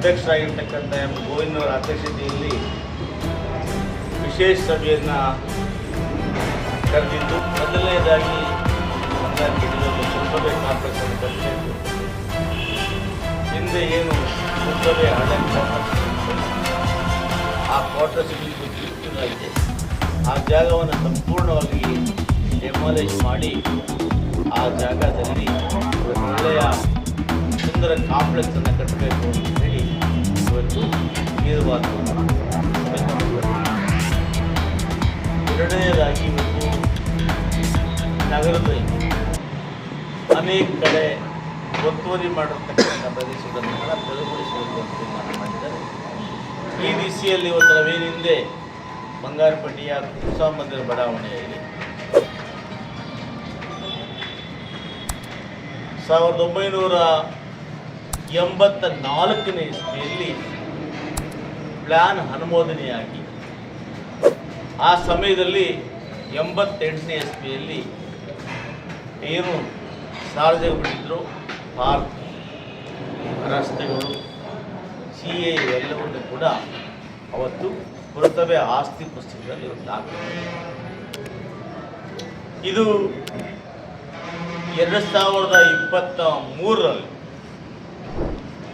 ಅಧ್ಯಕ್ಷರಾಗಿರ್ತಕ್ಕಂಥ M. ಗೋವಿಂದವರ ಅಧ್ಯಕ್ಷತೆಯಲ್ಲಿ ವಿಶೇಷ ಸಭೆಯನ್ನು ಕರೆದಿದ್ದು, ಮೊದಲನೇದಾಗಿ ಪುರಸಭೆ ಕಾಂಪ್ಲೆಕ್ಸ್ ಅನ್ನು ಹಿಂದೆ ಏನು ಪುರಸಭೆ ಆಡಳಿತ ಆ ಕ್ವಾರ್ಟರ್ಸ್ಗಳಿಗೂ ಇದೆ ಆ ಜಾಗವನ್ನು ಸಂಪೂರ್ಣವಾಗಿ ಡೆಮಾಲಿಷ್ ಮಾಡಿ ಆ ಜಾಗದಲ್ಲಿ ಒಳ್ಳೆಯ ಸುಂದರ ಕಾಂಪ್ಲೆಕ್ಸನ್ನು ಕಟ್ಟಬೇಕು ಇವತ್ತು ತೆಗೆದುಕೊಂಡಿದ್ದೇವೆ. ಎರಡನೇದಾಗಿ ಇವತ್ತು ನಗರದಲ್ಲಿ ಅನೇಕ ಕಡೆ ಒತ್ತುವರಿ ಮಾಡಿರ್ತಕ್ಕಂಥ ಪ್ರದೇಶಗಳನ್ನೆಲ್ಲ ತೀರ್ಮಾನ ಮಾಡಿದ್ದಾರೆ ಈ ದಿಸೆಯಲ್ಲಿ ಇವತ್ತು ರವೇನಿಂದೆ ಬಂಗಾರಪಟ್ಟಿಯ ಕುಸಾ ಮಂದಿರ ಬಡಾವಣೆಯಲ್ಲಿ ಸಾವಿರದ ಒಂಬೈನೂರ ಎಂಬತ್ತ ನಾಲ್ಕನೇ ಇಸ್ವಿಯಲ್ಲಿ ಪ್ಲ್ಯಾನ್ ಅನುಮೋದನೆಯಾಗಿ ಆ ಸಮಯದಲ್ಲಿ ಎಂಬತ್ತೆಂಟನೇ ಇಸ್ವಿಯಲ್ಲಿ ಏನು ಸಾರ್ವಜನಿಕರಿದ್ದರು ಪಾರ್ಕ್, ರಸ್ತೆಗಳು, ಸಿ ಎ ಎಲ್ಲವನ್ನೂ ಕೂಡ ಅವತ್ತು ಪುರಸಭೆ ಆಸ್ತಿ ಪುಸ್ತಕದಲ್ಲಿ ಇವತ್ತು ಇದು ಎರಡು ಸಾವಿರದ ಇಪ್ಪತ್ತ ಮೂರರಲ್ಲಿ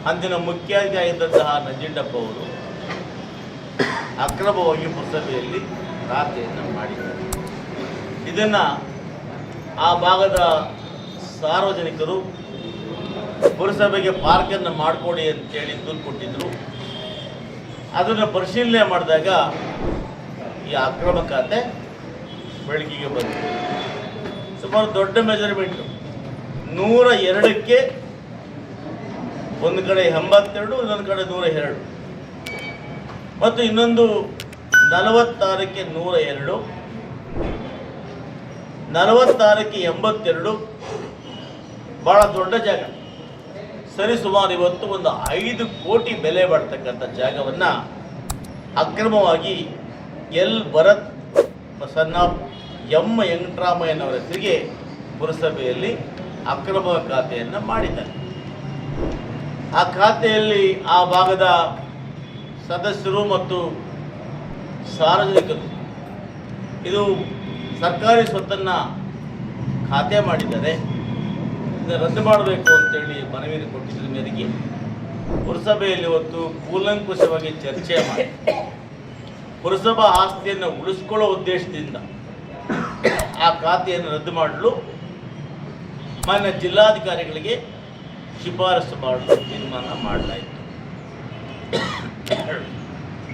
ಅಂದಿನ ಮುಖ್ಯಾಧಿಕಾರಿ ಆಗಿದ್ದಂತಹ ನಂಜುಂಡಪ್ಪ ಅವರು ಅಕ್ರಮವಾಗಿ ಪುರಸಭೆಯಲ್ಲಿ ಖಾತೆಯನ್ನು ಮಾಡಿದ್ದಾರೆ. ಇದನ್ನು ಆ ಭಾಗದ ಸಾರ್ವಜನಿಕರು ಪುರಸಭೆಗೆ ಪಾರ್ಕನ್ನು ಮಾಡಿಕೊಡಿ ಅಂತೇಳಿ ದೂರು ಕೊಟ್ಟಿದ್ದರು ಅದನ್ನು ಪರಿಶೀಲನೆ ಮಾಡಿದಾಗ ಈ ಅಕ್ರಮ ಖಾತೆ ಬೆಳಕಿಗೆ ಬಂದಿದೆ ಸುಮಾರು ದೊಡ್ಡ ಮೆಜರ್ಮೆಂಟು. ನೂರ ಎರಡಕ್ಕೆ ಒಂದು ಕಡೆ ಎಂಬತ್ತೆರಡು, ಇನ್ನೊಂದು ಕಡೆ ನೂರ ಎರಡು. ಮತ್ತು ಇನ್ನೊಂದು ನಲವತ್ತಾರಕ್ಕೆ ನೂರ ಎರಡು ನಲವತ್ತಾರಕ್ಕೆ ಎಂಬತ್ತೆರಡು. ಭಾಳ ದೊಡ್ಡ ಜಾಗ. ಸರಿ, ಸುಮಾರು ಇವತ್ತು ಒಂದು ಐದು ಕೋಟಿ ಬೆಲೆ ಬಾಳ್ತಕ್ಕಂಥ ಜಾಗವನ್ನು ಅಕ್ರಮವಾಗಿ ಎಲ್ ಭರತ್ ಸನ್ ಎಂ ವೆಂಕಟರಾಮಯ್ಯನವರ ಹೆಸರಿಗೆ ಪುರಸಭೆಯಲ್ಲಿ ಅಕ್ರಮ ಖಾತೆಯನ್ನು ಮಾಡಿದ್ದಾರೆ. ಆ ಖಾತೆಯಲ್ಲಿ ಆ ಭಾಗದ ಸದಸ್ಯರು ಮತ್ತು ಸಾರ್ವಜನಿಕರು. ಇದು ಸರ್ಕಾರಿ ಸ್ವತ್ತನ್ನು ಖಾತೆ ಮಾಡಿದ್ದಾರೆ ಇದನ್ನು ರದ್ದು ಮಾಡಬೇಕು ಅಂತೇಳಿ ಮನವಿಯನ್ನು ಕೊಟ್ಟಿದ್ದ ಮೇರೆಗೆ. ಪುರಸಭೆಯಲ್ಲಿ ಇವತ್ತು ಕೂಲಂಕುಷವಾಗಿ ಚರ್ಚೆ ಮಾಡಿ. ಪುರಸಭಾ ಆಸ್ತಿಯನ್ನು ಉಳಿಸ್ಕೊಳ್ಳೋ ಉದ್ದೇಶದಿಂದ ಆ ಖಾತೆಯನ್ನು ರದ್ದು ಮಾಡಲು ಮಾನ್ಯ ಜಿಲ್ಲಾಧಿಕಾರಿಗಳಿಗೆ ಶಿಫಾರಸು ಮಾಡಲು ತೀರ್ಮಾನ ಮಾಡಲಾಯಿತು.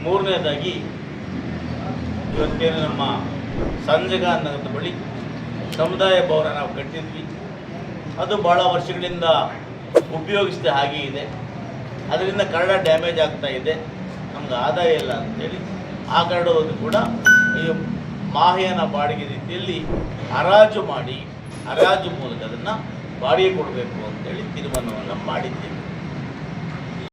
ಮೂರನೇದಾಗಿ, ಇವತ್ತೇನು ನಮ್ಮ ಸಂಜಗ ನಗರದ ಬಳಿ ಸಮುದಾಯ ಭವನ ನಾವು ಕಟ್ಟಿದ್ವಿ. ಅದು ಭಾಳ ವರ್ಷಗಳಿಂದ ಉಪಯೋಗಿಸಿದ ಹಾಗೆ ಇದೆ. ಅದರಿಂದ ಕನ್ನಡ ಡ್ಯಾಮೇಜ್ ಆಗ್ತಾ ಇದೆ. ನಮ್ಗೆ ಆದಾಯ ಇಲ್ಲ ಅಂತೇಳಿ ಆ ಕನ್ನಡವನ್ನು ಕೂಡ ಈ ಮಾಹಿಯನ ಬಾಡಿಗೆ ರೀತಿಯಲ್ಲಿ ಹರಾಜು ಮಾಡಿ, ಹರಾಜು ಮೂಲಕ ಅದನ್ನು ಬಾಡಿಗೆ ಕೊಡಬೇಕು ಅಂತೇಳಿ ತೀರ್ಮಾನವನ್ನು ಮಾಡಿದ್ದೇವೆ.